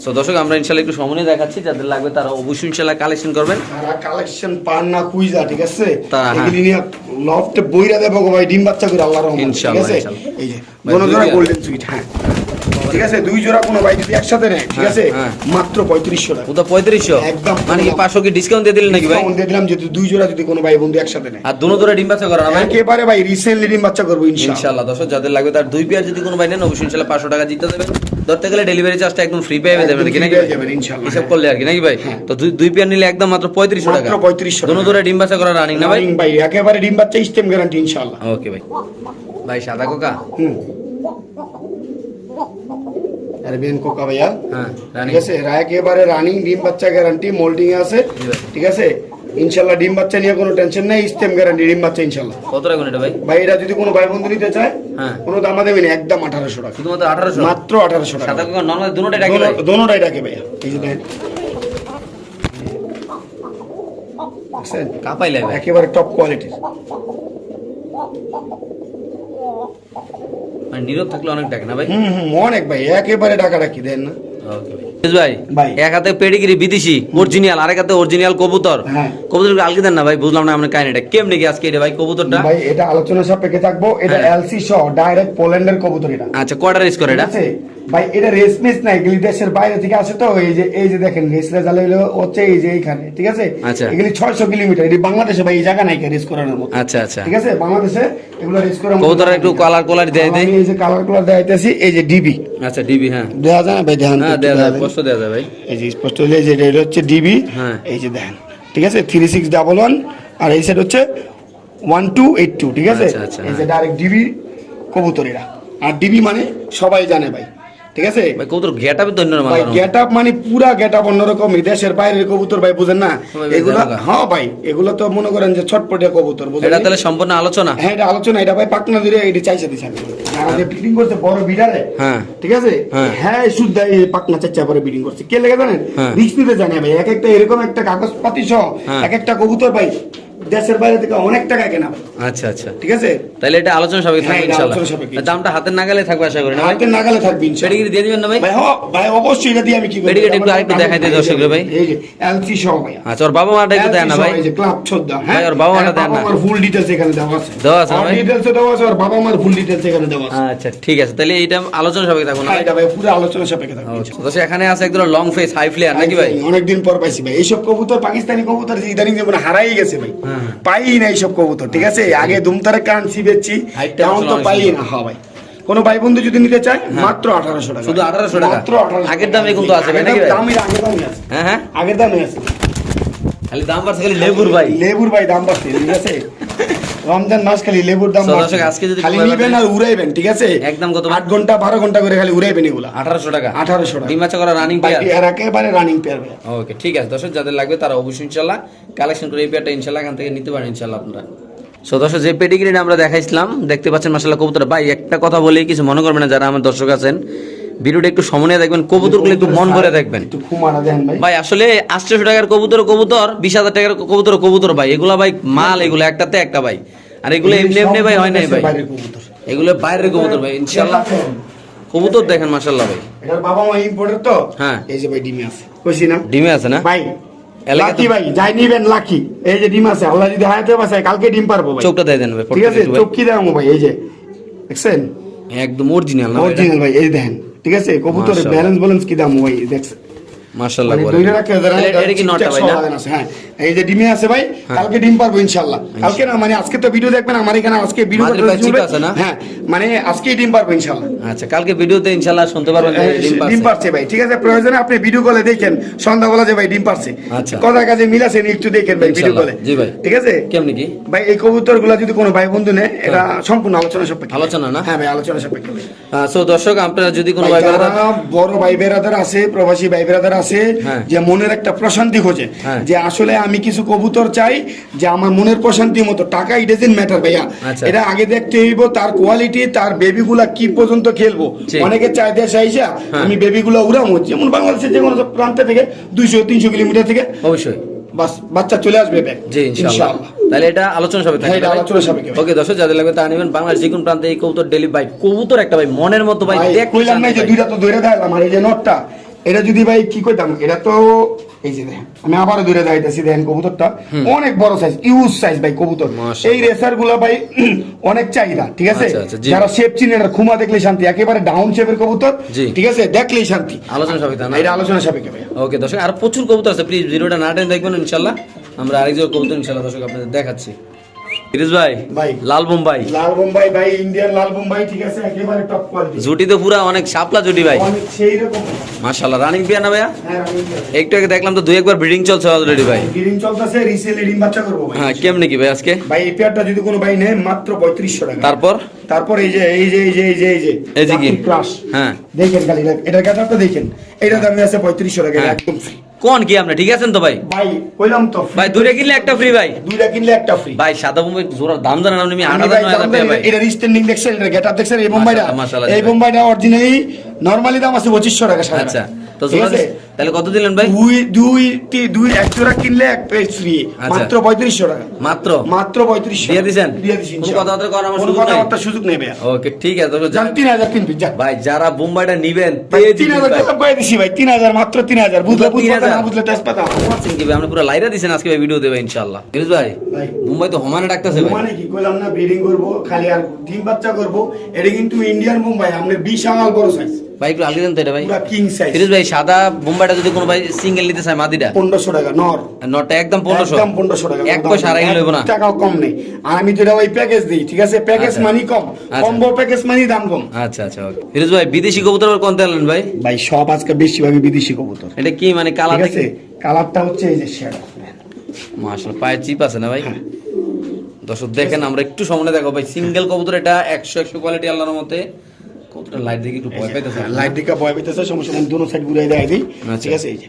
সো দর্শক আমরা ইনশাল্লাহ একটু সময় দেখাচ্ছি যাদের লাগবে তারা অবশ্যই ইনশাল্লাহ কালেকশন করবেন। যারা কালেকশন পান না কুইজা ঠিক আছে? হ্যাঁ। এগুলি নিয়ে লফটে বইরা দেবো গো ভাই ডিম বাচ্চা করে আল্লাহর রহমতে ঠিক আছে? এই যে ভাই, জোড়া গোল্ডেন সুইট হ্যাঁ। ঠিক আছে দুই জোড়া কোনো ভাই যদি একসাথে নেয় ঠিক হ্যাঁ, আছে? হ্যাঁ। মাত্র পঁয়ত্রিশশো টাকা। ওটা পঁয়ত্রিশশো? একদম। মানে কি পাঁচশো কি ডিসকাউন্ট দিয়ে দিলেন নাকি ভাই? দিয়ে দিলাম যদি দুই জোড়া যদি কোনো ভাই বন্ধু একসাথে নেয়। আর দুনো ধরে ডিম বাচ্চা করা না ভাই একেবারে ভাই রিসেন্টলি ডিম বাচ্চা করব ইনশাআল্লাহ ইনশাল্লাহ দর্শক যাদের লাগবে তার দুই পেয়ার যদি কোনো ভাই নেন অবশ্যই ইনশাল্লাহ পাঁচশো টাকা দিতে দেবেন। ধরতে গেলে ডেলিভারি চার্জটা একদম ফ্রি পেয়ে দেবেন নাকি নাকি? যাবেন, ইনশাআল্লাহ, হিসাব হ্যাঁ। করলে আর কি নাকি ভাই? হ্যাঁ। তো দুই পেয়ার নিলে একদম মাত্র পঁয়ত্রিশশো টাকা। মাত্র 3500 দুনো ধরে ডিম বাচ্চা করা রানিং না ভাই? ভাই একেবারে ডিম বাচ্চা স্টেম গ্যারান্টি ইনশাআল্লাহ ওকে ভাই। ভাই সাদা কোকা? হুম। আরে বেন কোকা ভাইয়া। হ্যাঁ ঠিক আছে এরা একেবারে রানিং ডিম বাচ্চা গ্যারান্টি মোল্ডিং আছে। ঠিক আছে? ইনশাল্লাহ ডিম বাচ্চা নিয়ে কোনো টেনশন নেই স্টেম গ্যারান্টি ডিম বাচ্চা ইনশাল্লাহ। কত রাখবেন এটা ভাই? ভাই এটা যদি কোনো ভাই বন্ধু নিতে চায় হ্যাঁ। কোনো দামা দেবে না একদম আঠারোশো টাকা। শুধুমাত্র আঠারোশো? মাত্র আঠারোশো টাকা। নর্মাল দুটোটাই ডাকি ভাই। দোনোটাই ডাকে ভাই এই যে দেখেন? কাপাইলাই ভাই। একেবারে টপ কোয়ালিটির মানে নীরব থাকলে অনেক ডাকে না ভাই? হুম হুম অনেক ভাই একেবারে ডাকা ডাকি দেন না। ভাই ফিরোজ ভাই ভাই। এক হাতে পেডিগিরি বিদেশি অরিজিনাল আরেক হাতে অরিজিনাল কবুতর। কবুতর আলগি দেন না ভাই? বুঝলাম না আপনার কাহিনীটা। কেমনি কি আজকে এটা ভাই কবুতরটা? ভাই এটা আলোচনা সাপেক্ষে থাকব। এটা। এলসি সহ ডাইরেক্ট পোল্যান্ডের কবুতর এটা। আচ্ছা কয়টা রেস করে এটা? ঠিক আছে? ভাই এটা রেস মিস না এগুলি দেশের বাইরে থেকে আসে তো এই যে এই যে দেখেন রেস রেজাল্ট হলো হচ্ছে এই যে এইখানে ঠিক আছে? আচ্ছা। এগুলি ছয়শো কিলোমিটার এটি বাংলাদেশে ভাই এই জায়গা নাই রেস করানোর মতো। আচ্ছা আচ্ছা। ঠিক আছে? বাংলাদেশে এগুলো রেস মতো কবুতর একটু কালার কোলার দেয় দেয় এই যে কালার কালার দেখাইতেছি এই যে ডিবি আচ্ছা ডিবি হ্যাঁ। দেখা যায় না ভাই হ্যাঁ। স্পষ্ট দেওয়া যায় ভাই। এই যে স্পষ্ট হলে যে এটা হচ্ছে ডিবি হ্যাঁ। এই যে দেখেন ঠিক আছে? থ্রি সিক্স ডাবল ওয়ান আর এই সেট হচ্ছে ওয়ান টু এইট টু ঠিক আছে? আচ্ছা, আচ্ছা, এই যে ডাইরেক্ট ডিবি কবুতর এরা আর ডিবি মানে সবাই জানে ভাই। ঠিক আছে? ভাই কবুতর গেট আপে তো অন্য ভাই গেট আপ মানে পুরা গেট আপ অন্যরকম। দেশের বাইরের কবুতর ভাই বুঝেন না? এগুলো হ্যাঁ ভাই এগুলো তো মনে করেন যে কবুতর বুঝেন এটা তাহলে সম্পূর্ণ আলোচনা? হ্যাঁ এটা আলোচনা। এটা ভাই পাকনা ধরে এটা চাইছে দিছে আমি। যারা যে ব্রিডিং করছে বড় বিডারে হ্যাঁ। ঠিক আছে? হ্যাঁ। হ্যাঁ শুদ্ধ এই পাকনা চাচা পরে ব্রিডিং করছে। কে লেগে জানেন? হ্যাঁ। রিক্স নিতে জানে ভাই। এক একটা এরকম একটা কাগজপাতি সহ হ্যাঁ। এক একটা কবুতর ভাই দেশের বাইরে থেকে অনেক টাকা কেনা আচ্ছা আচ্ছা। ঠিক আছে? তাহলে এটা আলোচনা হ্যাঁ, থাকবে এটা ইনশাআল্লাহ। দামটা হাতের নাগালে থাকবে আশা করি না ভাই? হাতে নাগালে থাকবে ইনশাআল্লাহ। দিয়ে দিবেন না ভাই? ভাই ভাই অবশ্যই এটা দিয়ে আমি কি করব? একটু আরেকটু দেখাই দিই দর্শকদের ভাই। এই যে এলসি সহ ভাই আচ্ছা ওর বাবা মাটা একটু দেন না ভাই। এই যে ক্লাব ছোদ্দা হ্যাঁ? ওর বাবা মাটা দেন না। আমার ফুল ডিটেইলস এখানে দেওয়া আছে। দেওয়া আছে ভাই? ডিটেইলস দেওয়া আছে আর বাবা মার ফুল ডিটেইলস এখানে দেওয়া আছে। আচ্ছা ঠিক আছে। তাহলে আলোচনা সবাই থাকব না হ্যাঁ, ভাই? এটা ভাই পুরো আলোচনা সাপেক্ষে থাকবে আচ্ছা, তো সেখানে আছে একদম লং ফেস হাই ফ্লেয়ার নাকি ভাই? অনেকদিন পর পাইছি ভাই। এইসব কবুতর পাকিস্তানি কবুতর ইদানিং যেমন হারাই গেছে ভাই। হ্যাঁ। পাই না এইসব কবুতর ঠিক আছে? আগে দুমতারে কানছি বেচছি এখন তো পাই না হ্যাঁ ভাই। কোন ভাই বন্ধু যদি নিতে চায় মাত্র আঠারোশো টাকা। শুধু 1800 টাকা? মাত্র আঠারোশো আগের দামে কিন্তু আছে আগের দামে আছে। হ্যাঁ হ্যাঁ। আগের দামে আছে। খালি দাম বাড়ছে খালি লেবুর ভাই। লেবুর ভাই দাম বাড়ছে ঠিক আছে? রমজান মাস খালি লেবুর দাম বাড়ছে। আজকে যদি খালি নিবেন আর উড়াইবেন ঠিক আছে? একদম কত? ভাই? আট ঘণ্টা বারো ঘণ্টা করে খালি উড়াইবেন এগুলা। আঠারোশো টাকা। আঠারোশো টাকা। ডিম করা রানিং ভাই, পেয়ার এর একেবারে রানিং পেয়ার ভাই ওকে ঠিক আছে। দর্শক যাদের লাগবে তারা অবশ্যই ইনশাল্লাহ কালেকশন করে এই পেয়ারটা ইনশাল্লাহ এখান থেকে নিতে পারেন ইনশাল্লাহ আপনারা। সো দর্শক যে পেডিগ্রিটা আমরা দেখাইছিলাম দেখতে পাচ্ছেন মাসাল্লাহ কবুতর। ভাই একটা কথা বলেই কিছু মনে করবেন না যারা আমার দর্শক আছেন। ভিডিওটা একটু সমন্বয়ে দেখবেন কবুতরগুলো একটু মন ভরে দেখবেন। ভাই। আসলে আটশো টাকার কবুতর কবুতর বিশ হাজার টাকার কবুতর কবুতর ভাই এগুলা ভাই মাল এগুলো একটাতে একটা ভাই। আর এগুলো এমনি এমনি ভাই হয় নাই ভাই। এগুলো বাইরের কবুতর ভাই ইনশাল্লাহ। কবুতর দেখেন মাসাল্লাহ ভাই। এটার বাবা মা ইম্পোর্টার তো? হ্যাঁ। এই যে ভাই ডিমে আছে। কইছি না? ডিমে আছে না? ভাই লাকি ভাই যাই নিবেন লাকি। এই যে ডিম আছে আল্লাহ যদি হায়াতে বাঁচায় কালকে ডিম পারব ভাই। চোখটা দেন ভাই ঠিক আছে চোখ কি দাম ভাই এই যে দেখছেন? একদম অরিজিনাল না অরিজিনাল ভাই এই দেখেন। ঠিক আছে? কবুতরে ব্যালেন্স ব্যালেন্স কি দাম? ওই দেখছে। মাশাআল্লাহ মানে দুইটা দইটা রাখে যারা এটা কি নটা ভাই না। হ্যাঁ। এই যে ডিমে আছে ভাই কালকে ডিম পারব ইনশাআল্লাহ কালকে না মানে আজকে তো ভিডিও দেখবেন আমার এখানে আজকে ভিডিও আছে? হ্যাঁ মানে আজকে ডিম পারব ইনশাআল্লাহ আচ্ছা কালকে ভিডিওতে ইনশাআল্লাহ শুনতে পারবেন ডিম পারছে। ভাই ঠিক আছে? প্রয়োজনে আপনি ভিডিও কলে দেখেন সন্ধ্যাবেলা যে ভাই ডিম পারছে। আচ্ছা। কথা কাজে মিলাছেন একটু দেখেন ভাই ভিডিও কলে জি ভাই। ঠিক আছে? কেমনি কি? ভাই এই কবুতরগুলা যদি কোনো ভাই বন্ধু নেয় এটা সম্পূর্ণ আলোচনা সাপেক্ষে। আলোচনা না? হ্যাঁ ভাই আলোচনা সাপেক্ষে। সো দর্শক আপনারা যদি কোনো ভাই, বড় ভাই বেরাদার আছে প্রবাসী ভাই বেরাদার আছে হ্যাঁ। যে মনের একটা প্রশান্তি খোঁজে হ্যাঁ। যে আসলে আমি কিছু কবুতর চাই যে আমার মনের প্রশান্তি মতো। টাকা ইট ডাজেন্ট ম্যাটার ভাইয়া। আচ্ছা। এটা আগে দেখতে হইব তার কোয়ালিটি তার বেবিগুলা কি পর্যন্ত খেলব। অনেকে চাই দেশে আইসা হ্যাঁ। আমি বেবিগুলা উড়ামো। যেমন বাংলাদেশের যে কোনো প্রান্ত থেকে দুইশো তিনশো কিলোমিটার থেকে অবশ্যই। বাস বাচ্চা চলে আসবে জি ইনশাআল্লাহ। তাহলে এটা আলোচনা হ্যাঁ, এটা আলোচনা সাপেক্ষে ওকে দর্শক যাদের লাগবে তা নেবেন। বাংলাদেশ যে কোনো প্রান্তে এই কবুতর ডেলি ভাই কবুতর একটা ভাই মনের মতো ভাই ভাই, দেখতে কইলাম না যে দুইটা তো ধরে দিলাম আর এই যে নটটা এটা যদি ভাই কি কইতাম? এটা তো এই যে দেখেন আমি আবারও দূরে দেখেন কবুতরটা অনেক বড় সাইজ ইউজ সাইজ ভাই কবুতর। এই রেসারগুলা ভাই অনেক চাহিদা ঠিক আছে? আচ্ছা, আচ্ছা। যারা শেপ চিনে খুমা দেখলে শান্তি একেবারে ডাউন শেপের কবুতর ঠিক আছে? দেখলেই শান্তি। আলোচনা সাপেক্ষে না? এটা আলোচনা সাপেক্ষে ভাই ওকে দর্শক আর প্রচুর কবুতর আছে প্লিজ ভিডিওটা না দেখবেন ইনশাল্লাহ আমরা আরেকজন কবুতর ইনশাল্লাহ দর্শক আপনাদের দেখাচ্ছি। ফিরোজ ভাই ভাই। লাল বোম্বাই। লাল বোম্বাই ভাই ইন্ডিয়ান লাল বোম্বাই ঠিক আছে? একেবারে টপ কোয়ালিটি জুটি তো পুরা অনেক সাপলা জুটি ভাই। অনেক সেই রকম মাশাআল্লাহ রানিং পিয়া না ভাইয়া? হ্যাঁ আমি একটু আগে দেখলাম তো দুই একবার ব্রিডিং চলছে অলরেডি ভাই। গ্রিন চলতেছে রিসেল ডিম বাচ্চা করব ভাই। হ্যাঁ কেমনি কি ভাই আজকে? ভাই এই পেয়ারটা যদি কোনো ভাই নেয় মাত্র পঁয়ত্রিশশো টাকা। তারপর? তারপর এই যে এই যে এই যে এই যে এই যে। এই যে কি? ক্রাশ হ্যাঁ। দেখেন খালি এটা- কাটারটা দেখেন। এটা দামি আছে পঁয়ত্রিশশো টাকা। হ্যাঁ। একদম free। কোন কি আপনি ঠিক আছেন তো ভাই? ভাই কইলাম তো ভাই দুইটা কিনলে একটা ফ্রি ভাই। দুইটা কিনলে একটা ফ্রি ভাই সাদা বোম্বাই জোরার দাম জানেন আপনি আমি আট আমি হাজার ভাই নয় হাজার জানতাম টাকা ভাই। এটা রিস্টেন্ডিং দেখছেন এটা গেটআপ দেখছেন এই বোম্বাইটা। এই বোম্বাইটা অরিজিনালি নরমালি দাম আছে পঁচিশশো টাকা সারা আচ্ছা তো তাহলে কত দিলেন ভাই? দুই দুই তি- দুই এক জোড়া কিনলে এক পেজ ফ্রি আচ্ছা। মাত্র পঁয়ত্রিশশো টাকা। মাত্র? মাত্র পঁয়ত্রিশশো। দিয়ে দিছেন? দিয়ে ইনশাআল্লাহ। কথাবার্তা করার আমার সুযোগ নাই? সুযোগ ভাইয়া। ওকে ঠিক আছে তবে যান যা- তিন হাজার তিন পিস ভাই যারা বোম্বাইটা নিবেন তিন হাজার টাকা করে দিছি ভাই তিন হাজার মাত্র তিন হাজার। বুঝলে বুঝলে না বুঝলে টেস্ট পাতা পাচ্ছেন কি ভাই আপনি পুরো লাইরা দিছেন আজকে ভাই ভিডিও দেবে ইনশাআল্লাহ ফিরোজ ভাই। মুম্বাই তো হমানে ডাকতেছে ভাই। মানে কি কইলাম না ব্রিডিং করব খালি আর ডিম বাচ্চা করব। এটা কিন্তু ইন্ডিয়ান মুম্বাই আমাদের বিশাল বড় সাইজ ভাই একটু দেন তো এটা ভাই। পুরা কিং সাইজ ফিরোজ ভাই সাদা বোম্বাইটা যদি কোনো ভাই সিঙ্গেল নিতে চায় মাদিটা? পনেরোশো টাকা নর। নটটা একদম পনেরোশো। একদম পনেরোশো টাকা এক পয়সা আড়াই লইব না। টাকাও কম নেই। আর আমি যেটা ওই প্যাকেজ দিই ঠিক আছে? প্যাকেজ আচ্ছা। মানি কম। কম্বো প্যাকেজ মানি দাম কম। আচ্ছা আচ্ছা ওকে। ফিরোজ ভাই বিদেশি কবুতর কোন তেলেন ভাই? ভাই সব আজকে বেশিরভাগই বিদেশি কবুতর। এটা কি মানে কালার ঠিক আছে? কালারটা হচ্ছে এই যে শ্যাডো মাশাআল্লাহ পায়ে চিপ আছে না ভাই? হ্যাঁ। দর্শক দেখেন আমরা একটু সামনে দেখো ভাই। সিঙ্গেল কবুতর এটা একশো একশো কোয়ালিটি আল্লাহর মতে কবুতরটা লাইট দেখে একটু ভয় পাইতেছে। লাইট দিকে ভয় পাইতেছে সমস্যা নেই দুনো সাইড ঘুরে দেয় দিই আচ্ছা। ঠিক আছে? এই যে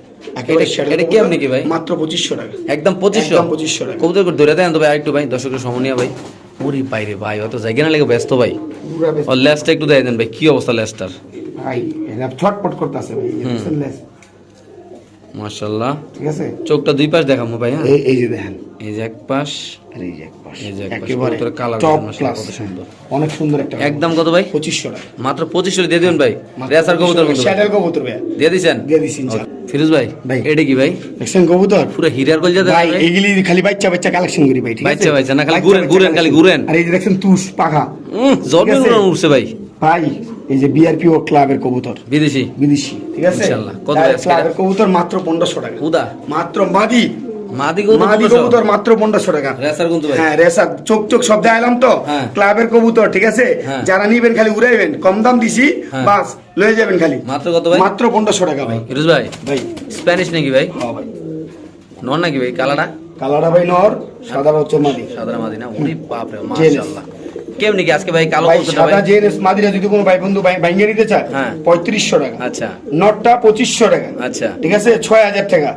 এটা- shadow এটা কি ভাই? মাত্র পঁচিশশো টাকা। একদম পঁচিশশো? একদম 2500 টাকা। কবুতর করে ধরে দেন তো ভাই আরেকটু ভাই দর্শকের সমনিয়া ভাই। ওরে বাইরে ভাই অত জায়গা না লেগে ব্যস্ত ভাই। ও লেসটা একটু দেয় দেন ভাই কি অবস্থা লেসটার ভাই ছটপট করতেছে ভাই এই যে হুম। দেখছেন লেজ, মাশাআল্লাহ। ঠিক আছে? চোখটা দুই পাশ দেখাবো ভাই হ্যাঁ? এই যে দেখেন। এই যে এক পাশ আর এই যে এক পাশ। এই যে এক পাশ, colour top মাশাআল্লাহ, কত সুন্দর। অনেক সুন্দর একটা একদম কত ভাই? পঁচিশশো টাকা। মাত্র পঁচিশশো দিয়ে দিবেন ভাই। রেসার কবুতর ভাই। শ্যাডেল কবুতর ভাই। দিয়ে দিছেন? দিয়ে দিছি ফিরোজ ভাই ভাই। এটা কি ভাই? দেখছেন কবুতর? পুরো হিরার যাতে ভাই এইগুলি খালি বাচ্চা বাচ্চা কালেকশন করি ভাই ঠিক আছে? বাচ্চা বাচ্চা না, খালি ঘুরেন, ঘুরেন, খালি ঘুরেন। আর এই যে দেখছেন তুষ পাখা? উড়ানো উঠছে ভাই। ভাই এই যে বিআরপি ও ক্লাবের কবুতর। বিদেশি? বিদেশি ঠিক আছে? ইনশাআল্লাহ। কত ক্লাবের কবুতর মাত্র পনেরোশো টাকা। উদা? মাত্র মাদি। মাদি কবুতর মাদি পনেরোশো। কবুতর মাত্র পনেরোশো টাকা। রেসার কিন্তু ভাই হ্যাঁ রেসার। চোখ চোখ সব দেখালাম তো। হ্যাঁ। ক্লাবের কবুতর ঠিক আছে? হ্যাঁ। যারা নিবেন খালি উড়াইবেন। কম দাম দিছি। বাস লয়ে যাবেন খালি। মাত্র কত ভাই? মাত্র পনেরোশো টাকা ভাই। ফিরোজ ভাই? ভাই। স্প্যানিশ নাকি ভাই? হ্যাঁ ভাই। নন নাকি ভাই? কালাটা কালারা ভাই নর সাদা হচ্ছে মাদি। সাদা মাদি না? ওরে বাপ রে মাশাআল্লাহ। কেমনি কি আজকে ভাই কালো ভাই সাদা জেনেস মাদিরা যদি কোনো ভাই বন্ধু ভাঙ্গে নিতে চায় হ্যাঁ। পঁয়ত্রিশশো টাকা। আচ্ছা। নটটা পঁচিশশো টাকা। আচ্ছা। ঠিক আছে? ছয় হাজার টাকা।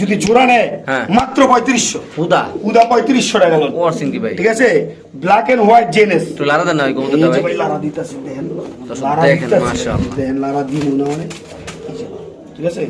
যদি জোড়া নেয় হ্যাঁ। মাত্র পঁয়ত্রিশশো। উদা। উদা পঁয়ত্রিশশো টাকা লোন। ওয়ারসিং কি ভাই? ঠিক আছে? ব্ল্যাক এন্ড হোয়াইট জেনেস একটু লারা দেন না ভাই কবুতরটা ভাই। লারা দিতাছে, দেখেন। লারা দিতাছে, দেখেন, লারা দিই মনে হয়। ঠিক আছে?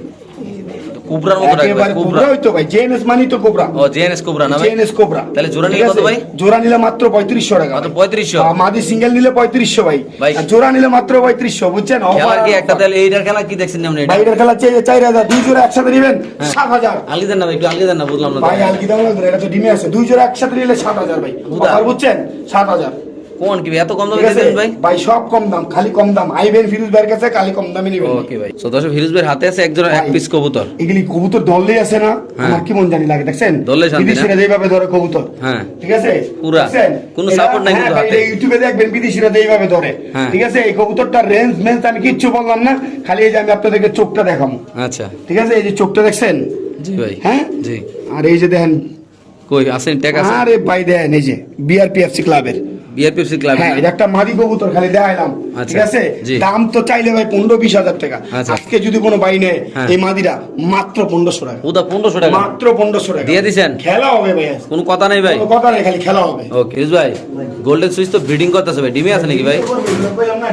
কুবরার মতো রাখবে কুবরা। হইতো ভাই, জেনেস মানেই তো কোবরা। ও জেএনএস কুবরা না জেনেস কোবরা। তাহলে জোড়া নিলে কত ভাই? জোড়া নিলে মাত্র পঁয়ত্রিশশো টাকা মাত্র 3500? মাদি সিঙ্গেল নিলে পঁয়ত্রিশশো ভাই। ভাই। আর জোড়া নিলে মাত্র পঁয়ত্রিশশো বুঝছেন? খেলার কি একটা তাহলে এইটার খেলা কি দেখছেন আপনি এটা? বাইরের খেলা চার হাজার দুই জোড়া একসাথে নিবেন সাত হাজার। আলগি দেন না ভাই একটু আলগি দেন না বুঝলাম না ভাই আলগি লাগবে না, এটা তো ডিমে আছে। দুই জোড়া একসাথে নিলে সাত হাজার ভাই। বুঝা। Offer বুঝছেন? সাত হাজার। কোন কি এত কম দামে ভাই? ভাই সব কম দাম খালি কম দাম। আইবেন ফিরুজ ভাইয়ের কাছে খালি কম দামে নিবেন। ওকে ভাই। সো দর্শক ফিরোজ ভাইয়ের হাতে আছে এক জোড়া এক পিস কবুতর। এগুলি কবুতর দললেই আছে না? হ্যাঁ। আমার কি মন জানি লাগে দেখছেন? দললেই শান্তি? বিদেশিরা যেভাবে ধরে কবুতর। হ্যাঁ। ঠিক আছে? পুরা। কোনো support নাই হ্যাঁ কিন্তু হাতে। ইউটিউবে দেখবেন বিদেশিরা যেভাবে ধরে। হ্যাঁ। ঠিক আছে? এই কবুতরটার রেঞ্জ মেঞ্জ আমি কিচ্ছু বললাম না। খালি এই যে আমি আপনাদেরকে চোখটা দেখাবো। আচ্ছা। ঠিক আছে? এই যে চোখটা দেখছেন? জি ভাই। হ্যাঁ? জি। আর এই যে দেখেন। কই আসেন ট্যাগ আছে আরে ভাই দেখেন এই যে বিআরপিএফসি ক্লাবের বিআরপিএফসি ক্লাব হ্যাঁ এটা একটা মাদি কবুতর খালি দেখাইলাম আচ্ছা, ঠিক আছে দাম তো চাইলে ভাই পনেরো বিশ হাজার টাকা আচ্ছা। আজকে যদি কোনো বাই নেয় হ্যাঁ। এই মাদিরা মাত্র পনেরোশো টাকা পনেরোশো টাকা মাত্র পনেরোশো টাকা দিয়ে দিছেন? খেলা হবে ভাই। কোনো কথা নেই ভাই কোনো কথা নেই খালি খেলা হবে ওকে ভাই গোল্ডেন সুইচ তো ব্রিডিং করতেছে ভাই ডিমে আছে নাকি ভাই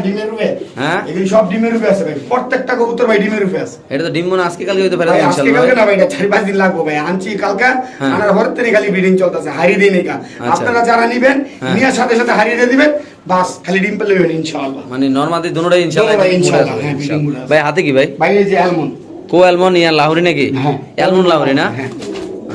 ডিমের রূপে। হ্যাঁ? এগুলি সব ডিমের রূপে আছে ভাই প্রত্যেকটা কবুতর ভাই ডিমের রূপে আছে এটা তো ডিম মনে আজকে কালকে হইতে পারে আজকে কালকে। না ভাই এটা চার পাঁচ দিন লাগবে ভাই আনছি কালকে হ্যাঁ। আনার খালি ব্রিডিং চলতেছে হারিয়ে দিন আচ্ছা। আপনারা যারা নিবেন হ্যাঁ। নিয়ে সাথে সাথে হারিয়ে দিয়ে দিবেন। বাস খালি ডিম পেলে ইনশাআল্লাহ। মানে নরমাদি দুটোটাই ইনশাআল্লাহ ইনশাআল্লাহ, হ্যাঁ, ভাই হাতে কি ভাই? ভাই এই যে অ্যালমন্ড। কো অ্যালমন্ড ইয়া লাহোরি নাকি? হ্যাঁ। অ্যালমন্ড লাহোরি না? হ্যাঁ।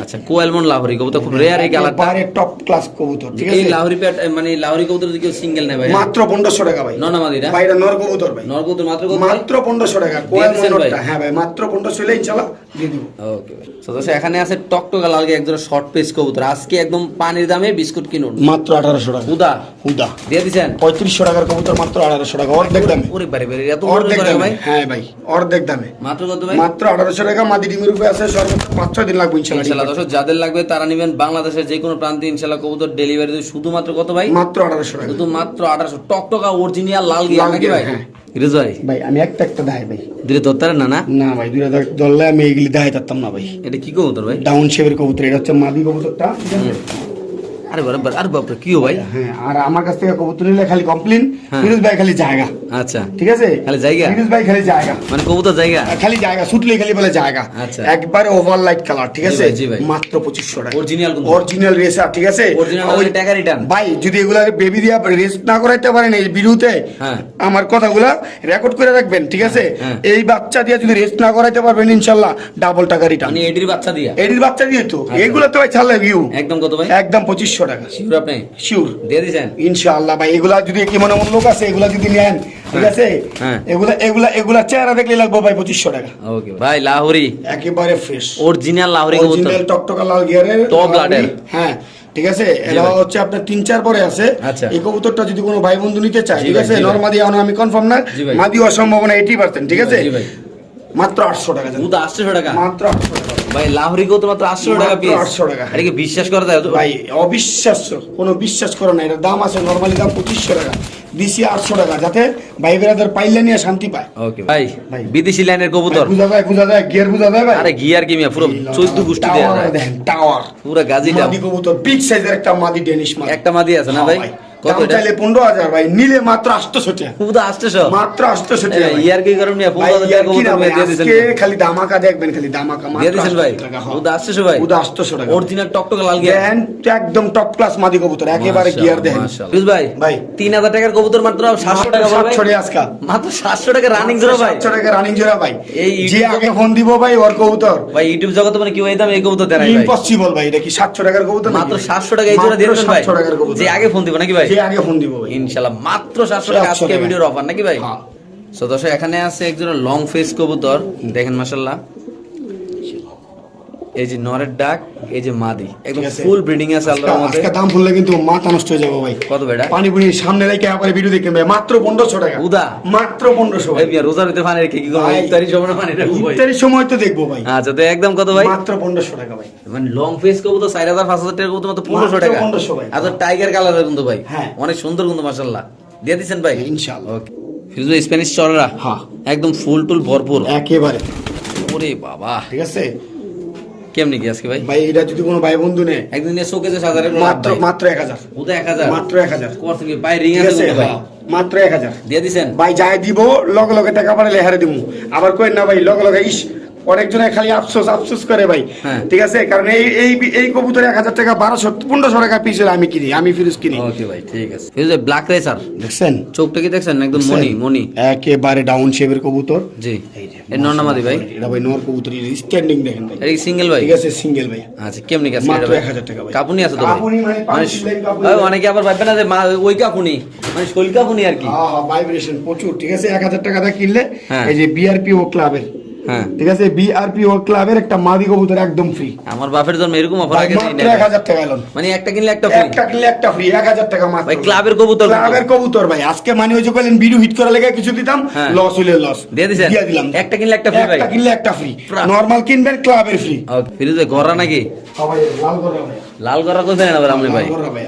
আচ্ছা কো অ্যালমন্ড লাহোরি কবুতর খুব রেয়ার এই কালারটা। টপ ক্লাস কবুতর ঠিক এই লাহোরি প্যাট মানে লাহোরি কবুতর যদি কেউ সিঙ্গেল নেয় ভাই মাত্র পনেরোশো টাকা ভাই। নরমাদি না বাইরে নর কবুতর ভাই। নর কবুতর মাত্র কত মাত্র পনেরোশো টাকা দিয়ে কোয়াল দিছেন ভাই? মন্ডলটা হ্যাঁ ভাই মাত্র পনেরোশো হলে ইনশাল্লাহ দিয়ে দিব। ওকে ভাই। তো এখানে আছে টকটকা একজন শর্ট পেস কবুতর। আজকে একদম পানির দামে বিস্কুট কিনুন। মাত্র আঠারোশো টাকা। উদা হুদা। দিয়ে দিছেন? পঁয়ত্রিশশো টাকার কবুতর মাত্র আঠারোশো টাকা অর্ধেক দামে। ওরে বাড়ি বাড়ি এত অর্ধেক দামে। ভাই? হ্যাঁ ভাই অর্ধেক দামে। মাত্র কত ভাই? মাত্র আঠারোশো টাকা মাদি ডিমের উপরে আছে সর্বোচ্চ পাঁচ ছয় দিন লাগবে ইনশাল্লাহ দর্শক যাদের লাগবে তারা নেবেন বাংলাদেশের যে কোনো প্রান্তে ইনশাল্লাহ কবুতর ডেলিভারি শুধুমাত্র কত ভাই? মাত্র আঠারোশো শুধু মাত্র আঠারোশো। টকটকা অরিজিনাল লাল গিয়া লাল নাকি ভাই? হ্যাঁ। ভাই ভাই আমি একটা একটা দায় ভাই। দিলে ধরতারেন না না? না ভাই দূরে ধরলে আমি এগুলি দায় ধরতাম না ভাই। এটা কি কবুতর ভাই? ডাউন শেপের কবুতর এটা হচ্ছে মাদি কবুতরটা? আরে বারে আরে বাপরে কি ভাই হ্যাঁ আর আমার কাছ থেকে কবুতর নিলে খালি কমপ্লেন হ্যাঁ। ফিরোজ ভাই খালি জায়গা আচ্ছা ঠিক আছে খালি জায়গা? ফিরোজ ভাই খালি জায়গা মানে কবুতর জায়গা খালি জায়গা ছুটলে খালি বলে জায়গা আচ্ছা। একবারে ওভার লাইট কালার ঠিক আছে। মাত্র পঁচিশশো টাকা Original কিন্তু। অরিজিনাল রেসার ঠিক আছে ওই- টাকা return। ভাই যদি এগুলা বেবি দিয়া রেস্ট না করাইতে পারেন এই ভিডিওতে হ্যাঁ। আমার কথাগুলা রেকর্ড করে রাখবেন ঠিক আছে হ্যাঁ। এই বাচ্চা দিয়ে যদি রেস্ট না করাইতে পারবেন ইনশাল্লাহ ডাবল টাকা রিটার্ন মানে এডির বাচ্চা দিয়া এডির বাচ্চা দিয়ে তো আচ্ছা। এগুলো তো ভাই ছাড়লে ভিউ একদম কত ভাই একদম পঁচিশশো টাকা শিওর আপনি? শিওর দিয়ে দিছেন? ইনশাআল্লাহ ভাই এগুলা যদি কি মনে মন লোক আছে এগুলা যদি নেন ঠিক আছে। এগুলা এগুলা এগুলা চেহারা দেখলে লাগবে ভাই পঁচিশশো টাকা। ওকে ভাই লাহোরি। একেবারে ফ্রেশ অরিজিনাল লাহোরি অরিজিনাল টকটকা লাল গিয়ারের Top blood-এর। হ্যাঁ ঠিক আছে? এটা হচ্ছে আপনার তিন চার পরে আছে। আচ্ছা। এই কবুতরটা যদি কোনো ভাই বন্ধু নিতে চায় ঠিক আছে। নর্মাদি আমি কনফার্ম না। মাদি হওয়ার এইটি পার্সেন্ট ঠিক আছে? মাত্র আটশো টাকা আটশো টাকা। মাত্র আটশো টাকা। ভাই লাহরি মাত্র আটশো টাকা পিস 800 টাকা। এটা কি বিশ্বাস করা যায়? ভাই অবিশ্বাস্য কোনো বিশ্বাস করো না এটার দাম আছে নর্মালি দাম পঁচিশশো টাকা। দিছি আটশো টাকা যাতে ভাই পাইলে নিয়ে শান্তি পায়। ওকে ভাই ভাই। বিদেশি লাইনের কবুতর। বুঝা যায় বুঝা যায় গিয়ার বুঝা যায় ভাই। আরে গিয়ার কি মিয়া পুরো চোদ্দ গোষ্ঠী দেওয়া টাওয়ার যায়। দেখেন টাওয়ার পুরো গাজিটা। মাদি কবুতর বিগ সাইজের একটা মাদি ডেনিশ মাদি। একটা মাদি আছে না হ্যাঁ ভাই। কত চাইলে পনেরো হাজার ভাই। নিলে মাত্র আটশোশো টাকা কবুতর মাত্র আটশোশো টাকা ইয়ার কি করুন মিয়া পনেরো ইয়ার কি কবুতর না ভাই, দিয়ে দিয়েছেন। আজকে খালি দামাকা দেখবেন খালি দামাকা দিয়ে দিয়েছেন ভাই? 800 টাকা। উদা আসতেছো ভাই? উদা 800 টাকা। অরিজিনাল টকটকে লাল গিয়ার দেখেন একদম টপ ক্লাস মাদি কবুতর একেবারে গিয়ার দেখেন। ফিরোজ ভাই ভাই। তিন হাজার টাকার কবুতর মাত্র সাতশো টাকা সাতশো টাকা আজকা মাত্র সাতশো টাকা রানিং জোড়া ভাই। সাতশো টাকা রানিং জোড়া ভাই। এই যে আগে ফোন দিব ভাই ওর কবুতর। ভাই ইউটিউব জগতে মানে কি ওই দাম এই কবুতর ভাই? ইম্পসিবল ভাই এটা কি সাতশো টাকার কবুতর মাত্র সাতশো টাকা এই জোড়া দিয়ে ভাই। সাতশো টাকার কবুতর। যে আগে ফোন দিব নাকি ভাই? যে আগে ফোন দিব ভাই। ইনশাআল্লাহ মাত্র সাতশো টাকা আজকে ভিডিওর অফার নাকি ভাই? হ্যাঁ। সো দর্শক এখানে আছে একজন লং ফেস কবুতর দেখেন মাশাল্লাহ। এই যে নরের ডাক এই যে মাদি একদম ফুল ব্রিডিং আছে আল্লাহর মধ্যে। আজকে দাম বললে কিন্তু মাথা নষ্ট হয়ে যাবে ভাই। কত বেটা? পানি পুনি সামনে রেখে আবার ভিডিও দেখবেন ভাই মাত্র পনেরোশো টাকা। উদা। মাত্র পনেরোশো এই মিয়া রোজার ভিতরে পানি রেখে কি করব? ভাই। ইফতারি সময় পানি রাখব ভাই ইত্যাদি সময় তো দেখব ভাই। আচ্ছা তো একদম কত ভাই? মাত্র পনেরোশো টাকা ভাই। মানে লং ফেস চার হাজার পাঁচ হাজার টাকা কবুতর মাত্র পনেরোশো মাত্র টাকা। 1500 ভাই। আর টাইগার কালারের কিন্তু ভাই। হ্যাঁ। অনেক সুন্দর কিন্তু মাশাল্লাহ দিয়ে দিচ্ছেন ভাই? ইনশাআল্লাহ। ওকে ফিরোজ স্প্যানিশ চড়রা? হ্যাঁ। একদম ফুল টুল ভরপুর। একেবারে। ওরে বাবা। ঠিক আছে? কেমনি কি আজকে ভাই? ভাই এটা যদি কোনো ভাই বন্ধু নেয় একদিন শোকেজে সাজারে মাত্র মাত্র এক হাজার। ওটা এক হাজার? মাত্র এক হাজার। করছে কি ভাই রিং আছে ভাই হ্যাঁ, মাত্র এক হাজার। দিয়ে দিছেন? ভাই যাই দিব লগে লগে টাকা পারে লেহারে দিব আবার কই না ভাই লগে লগে ইস অনেকজনে খালি আফসোস আফসোস করে ভাই। হ্যাঁ। ঠিক আছে? কারণ এই এই এই কবুতর এক হাজার টাকা বারোশো পনেরোশো টাকা পিস আমি কিনি আমি ফিরোজ কিনি। ওকে ভাই ঠিক আছে। ফিরোজ ব্ল্যাক রেসার দেখছেন? চোখটা কি দেখছেন? একদম মনি মনি। একেবারে ডাউন শেপের কবুতর। জি। এই নর্নামাদি ভাই? এটা ভাই নর কবুতর স্ট্যান্ডিং দেখেন ভাই। এটা সিঙ্গেল ভাই? ঠিক আছে সিঙ্গেল ভাই। আচ্ছা কেমনি কাছে মাত্র এটা ভাই? 1000 টাকা ভাই। কাপুনি আছে তো ভাই? কাপুনি মানে মানে পাঁচ লাইন কাপুনি। অনেকে আবার ভাববে না যে ওই কাপুনি। মানে শৈল কাপুনি আর কি। হ্যাঁ হ্যাঁ ভাইব্রেশন প্রচুর ঠিক আছে? এক হাজার টাকা দিয়ে কিনলে হ্যাঁ। এই যে বিআরপি ও ক্লাবের হ্যাঁ। ঠিক আছে? বিআরপি ও ক্লাবের একটা মাদি কবুতর একদম ফ্রি আমার বাপের জন্ম এরকম অফার আগে দেয় মাত্র না এক হাজার টাকা এলো মানে একটা কিনলে একটা ফ্রি একটা কিনলে একটা ফ্রি এক হাজার টাকা মাত্র। ভাই, ক্লাবের কবুতর ক্লাবের কবুতর ভাই আজকে মানে ওই যে ভিডিও হিট করা লেগে কিছু দিতাম হ্যাঁ। লস হইলে লস দিয়ে দিছেন? দিয়ে দিলাম। একটা কিনলে একটা free ভাই? একটা কিনলে একটা ফ্রি নরমাল কিনবেন ক্লাবের ফ্রি ফিরোজ ভাই গড়া নাকি? সবাই লাল ভাই। লাল গড়া কোথায় না আপনি ভাই? লাল করে ভাই।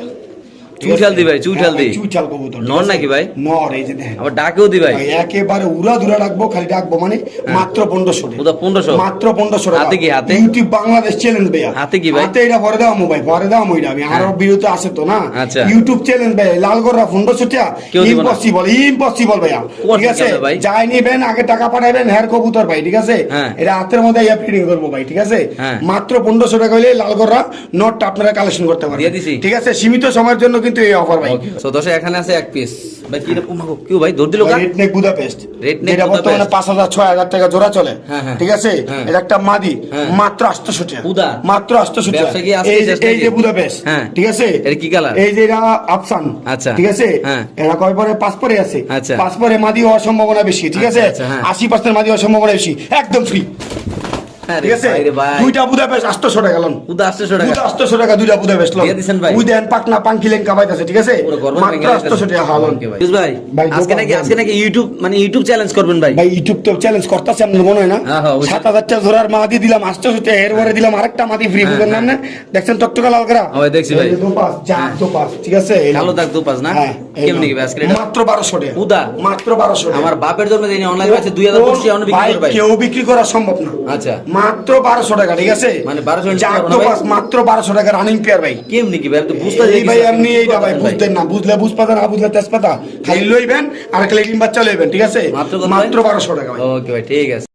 চুইঠাল দি ভাই, চুইঠাল দি। চুইঠাল কবুতর। নর নাকি ভাই? নর এই যে দেখেন। আবার ডাকেও দি ভাই। ভাই, একেবারে উড়া ধুরা রাখব খালি ডাকবো মানে মাত্র পনেরোশো ওটা 1500 মাত্র টাকা। হাতে কি, হাতে? ইউটিউব বাংলাদেশ চ্যালেঞ্জ ভাইয়া। হাতে কি ভাই? হাতে এটা দাও মোবাইল দাও আমি আরও বিরত আছে তো না? আচ্ছা। ইউটিউব চ্যালেঞ্জ ভাই লাল গড়া পনেরোশো টাকা। কেউ দিবে না? ইম্পসিবল ইম্পসিবল কোন ঠিক আছে? যাই নিবেন আগে টাকা পাঠাবেন হেয়ার কবুতর ভাই ঠিক আছে? হ্যাঁ। এটা হাতের মধ্যে ইয়া ফিটিং করব ভাই ঠিক আছে? হ্যাঁ। মাত্র পনেরোশো টাকা হইলে লাল গড়া নোটটা আপনারা কালেকশন করতে পারবেন। ঠিক আছে? সীমিত সময়ের জন্য কিন্তু এই অফার ভাই তো দশে এখানে আছে এক পিস ভাই কি রকম কেউ ভাই দৌড় দিল কা red neck Budapest Red neck এটা বর্তমানে বুদাপেস্ট। পাঁচ হাজার ছয় হাজার টাকা জোড়া চলে। ঠিক আছে। এটা একটা মাদি। মাত্র আটশোশো টাকা বুদা? মাত্র আটশোশো টাকা এই যে এই যে বুদাপেস্ট। ঠিক আছে এর কি কালার? এই যে এটা আফসান আচ্ছা। ঠিক আছে হ্যাঁ। এরা কয় পরে পাঁচ পরে আছে আচ্ছা। পাঁচ পরে মাদি হওয়ার সম্ভাবনা বেশি ঠিক আচ্ছা, আছে আচ্ছা, হ্যাঁ। আশি পার্সেন্ট মাদি হওয়ার সম্ভাবনা বেশি একদম ফ্রি ঠিক আছে? দুইটা বুদাপেস্ট আটশোশো টাকা লোন। উদা আটশো টাকা। দুইটা আটশোশো টাকা দুইটা বুদাপেস্ট লোন। দিয়ে দিছেন ভাই? উই পাকনা পাঙ্কি লেন ঠিক আছে? মাত্র আটশোশো টাকা হালন ওকে ভাই। ভাই ভাই, আজকে নাকি আজকে নাকি ইউটিউব মানে ইউটিউব চ্যালেঞ্জ করবেন ভাই। ভাই ইউটিউব তো চ্যালেঞ্জ করতেছে আপনার হয় না? অবশ্যই। সাত হাজার টাকা ধরার মাদি দিলাম আটশো টাকা এর দিলাম আরেকটা মাদি ফ্রি না দেখছেন টকটকা লাল করা ভাই, দেখছি ভাই। ঠিক আছে? এই কালো নাও। দাগ দুপাস না? কেমনি কি আজকে মাত্র বারোশো টাকা। উদা? মাত্র টাকা। আমার বাপের জন্য অনলাইন আছে বিক্রি ভাই। কেউ বিক্রি করা সম্ভব না। আচ্ছা। মাত্র বারোশো টাকা ঠিক আছে? মানে 1200 নিতে চার পারব না ভাই? দোপাস মাত্র বারোশো টাকা রানিং পেয়ার ভাই। কেমনি কি ভাই? বুঝতে এই ভাই এমনি এইটা ভাই বুঝতেন না বুঝলে বুঝপাতা না বুঝলে তেজপাতা খালি লইবেন আর খালি ডিম বাচ্চা লইবেন ঠিক আছে? মাত্র বারোশো টাকা ওকে ভাই ঠিক আছে।